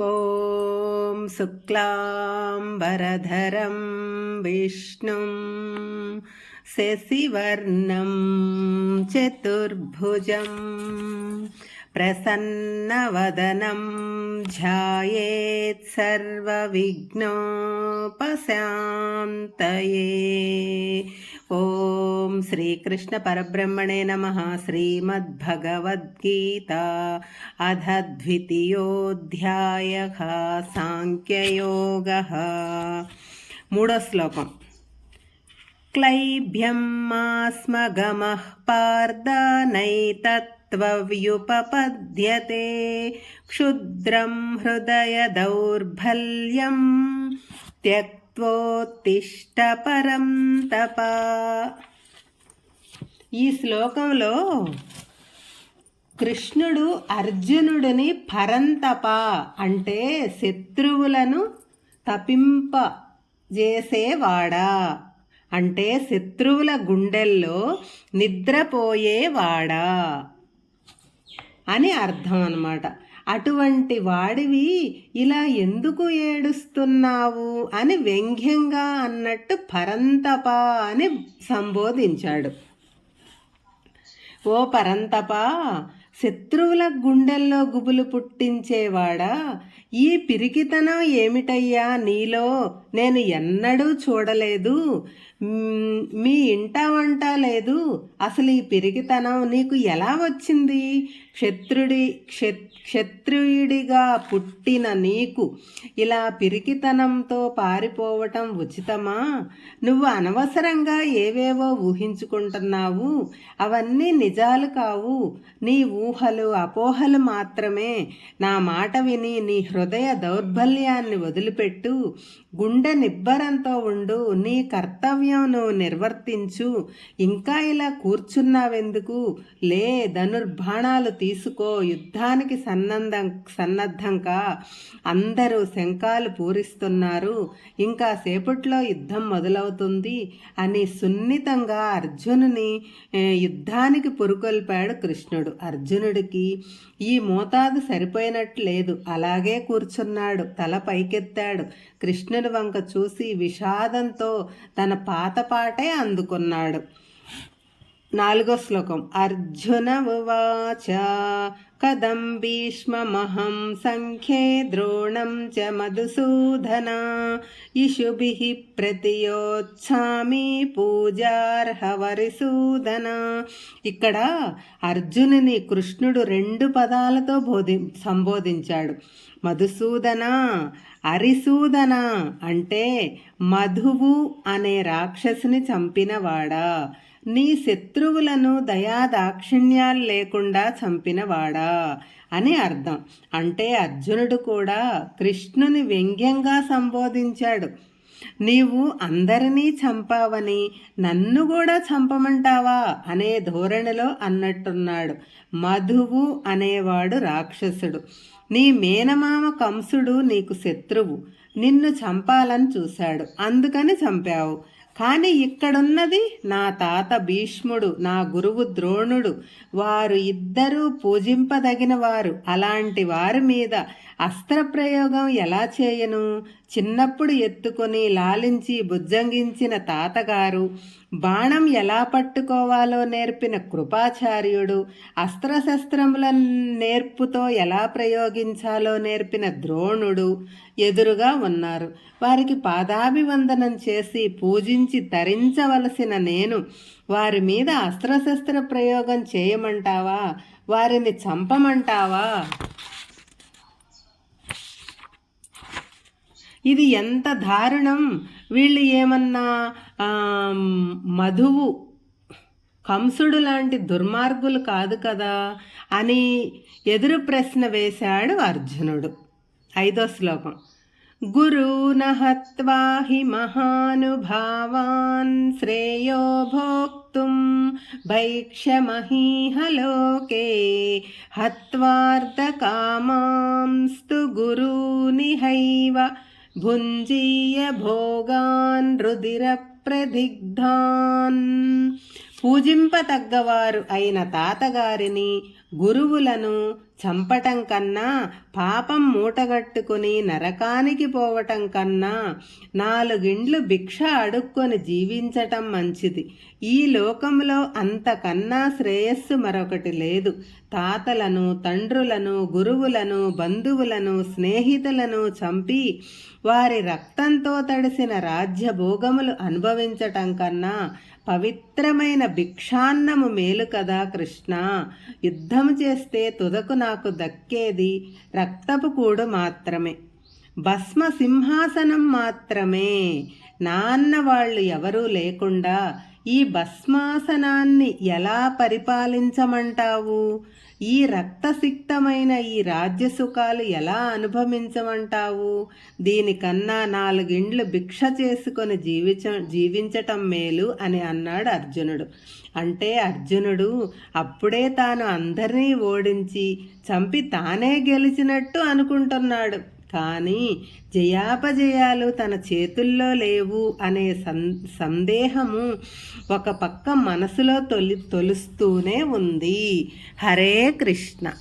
ॐ शुक्लाम्बरधरं विष्णुं शशिवर्णं चतुर्भुजं प्रसन्नवदनं ध्यायेत् सर्वविघ्नोपशान्तये ॐ श्रीकृष्णपरब्रह्मणे नमः श्रीमद्भगवद्गीता अध द्वितीयोऽध्यायः साङ्ख्ययोगः मूढश्लोकम् क्लैभ्यं मास्मगमः पार्दनैतत् పార్థ క్షుద్రం హృదయ దౌర్బల్యం త్యక్వోత్తిష్ట పరం తప ఈ శ్లోకంలో కృష్ణుడు అర్జునుడిని పరంతప అంటే శత్రువులను తపింప చేసేవాడా? అంటే శత్రువుల గుండెల్లో నిద్రపోయేవాడా? అని అర్థం అనమాట అటువంటి వాడివి ఇలా ఎందుకు ఏడుస్తున్నావు అని వ్యంగ్యంగా అన్నట్టు పరంతప అని సంబోధించాడు. ఓ పరంతప శత్రువుల గుండెల్లో గుబులు పుట్టించేవాడా? ఈ పిరికితనం ఏమిటయ్యా నీలో? నేను ఎన్నడూ చూడలేదు. మీ ఇంట వంట లేదు. అసలు ఈ పిరికితనం నీకు ఎలా వచ్చింది? క్షత్రుడి క్షత్ క్షత్రియుడిగా పుట్టిన నీకు ఇలా పిరికితనంతో పారిపోవటం ఉచితమా? నువ్వు అనవసరంగా ఏవేవో ఊహించుకుంటున్నావు. అవన్నీ నిజాలు కావు. నీ ఊహలు అపోహలు మాత్రమే. నా మాట విని నీ హృదయ దౌర్బల్యాన్ని వదిలిపెట్టు. గుండె నిబ్బరంతో ఉండు నీ కర్తవ్యం నువ్వు నిర్వర్తించు. ఇంకా ఇలా కూర్చున్నావెందుకు? లే ధనుర్బాణాలు తీసుకో యుద్ధానికి సన్నద్ధం సన్నద్ధంగా అందరూ శంఖాలు పూరిస్తున్నారు. ఇంకా సేపట్లో యుద్ధం మొదలవుతుంది అని సున్నితంగా అర్జునుని యుద్ధానికి పురుకొల్పాడు కృష్ణుడు. అర్జునుడికి ఈ మోతాదు సరిపోయినట్టు లేదు అలాగే కూర్చున్నాడు తల పైకెత్తాడు. కృష్ణుడి వంక చూసి విషాదంతో తన పాత పాటే అందుకున్నాడు. నాలుగో శ్లోకం. అర్జున ఉవాచ కదం భీష్మమహం సంఖ్యే ద్రోణం చ మధుసూదన ఇషుభిః ప్రతియోత్సామి పూజార్హవరిసూదన. ఇక్కడ అర్జునుని కృష్ణుడు రెండు పదాలతో బోధి సంబోధించాడు. మధుసూదన అరిసూదన అంటే మధువు అనే రాక్షసుని చంపినవాడా? నీ శత్రువులను దయాదాక్షిణ్యాలు లేకుండా చంపినవాడా? అని అర్థం. అంటే అర్జునుడు కూడా కృష్ణుని వ్యంగ్యంగా సంబోధించాడు. నీవు అందరినీ చంపావని నన్ను కూడా చంపమంటావా? అనే ధోరణిలో అన్నట్టున్నాడు. మధువు అనేవాడు రాక్షసుడు. నీ మేనమామ కంసుడు నీకు శత్రువు. నిన్ను చంపాలని చూశాడు. అందుకని చంపావు. కానీ ఇక్కడున్నది నా తాత భీష్ముడు నా గురువు ద్రోణుడు. వారు ఇద్దరూ పూజింపదగిన వారు అలాంటి వారి మీద అస్త్రప్రయోగం ఎలా చేయను? చిన్నప్పుడు ఎత్తుకొని లాలించి బుజ్జంగించిన తాతగారు బాణం ఎలా పట్టుకోవాలో నేర్పిన కృపాచార్యుడు అస్త్రశస్త్రముల నేర్పుతో ఎలా ప్రయోగించాలో నేర్పిన ద్రోణుడు ఎదురుగా ఉన్నారు. వారికి పాదాభివందనం చేసి పూజించి తరించవలసిన నేను వారి మీద అస్త్రశస్త్ర ప్రయోగం చేయమంటావా? వారిని చంపమంటావా? ఇది ఎంత దారుణం. వీళ్ళు ఏమన్నా మధువు కంసుడు లాంటి దుర్మార్గులు కాదు కదా అని ఎదురు ప్రశ్న వేశాడు అర్జునుడు. ఐదో శ్లోకం. గురూన హత్వా హి మహానుభావాన్ శ్రేయో భోక్తుం భైక్షమహీహ లోకే హత్వార్ధకామాంస్తు గురూనిహైవ भुञ्जीय भोगान् रुदिरप्रदिग्धान् పూజింపతగ్గవారు అయిన తాతగారిని గురువులను చంపటం కన్నా పాపం మూటగట్టుకుని నరకానికి పోవటం కన్నా నాలుగిండ్లు భిక్ష అడుక్కొని జీవించటం మంచిది. ఈ లోకంలో అంతకన్నా శ్రేయస్సు మరొకటి లేదు. తాతలను తండ్రులను గురువులను బంధువులను స్నేహితులను చంపి వారి రక్తంతో తడిసిన రాజ్య భోగములు అనుభవించటం కన్నా పవిత్రమైన భిక్షాన్నము మేలు కదా కృష్ణ. యుద్ధం చేస్తే తుదకు నాకు దక్కేది రక్తపు కూడు మాత్రమే. భస్మ సింహాసనం మాత్రమే. నాన్న వాళ్ళు ఎవరూ లేకుండా ఈ భస్మాసనాన్ని ఎలా పరిపాలించమంటావు? ఈ రక్తసిక్తమైన ఈ రాజ్య సుఖాలు ఎలా అనుభవించమంటావు? దీనికన్నా నాలుగిండ్లు భిక్ష చేసుకొని జీవించ జీవించటం మేలు అని అన్నాడు అర్జునుడు. అంటే అర్జునుడు అప్పుడే తాను అందరినీ ఓడించి చంపి తానే గెలిచినట్టు అనుకుంటున్నాడు. కానీ జయాపజయాలు తన చేతుల్లో లేవు అనే సం సందేహము ఒక పక్క మనసులో తొలి తొలుస్తూనే ఉంది. హరే కృష్ణ.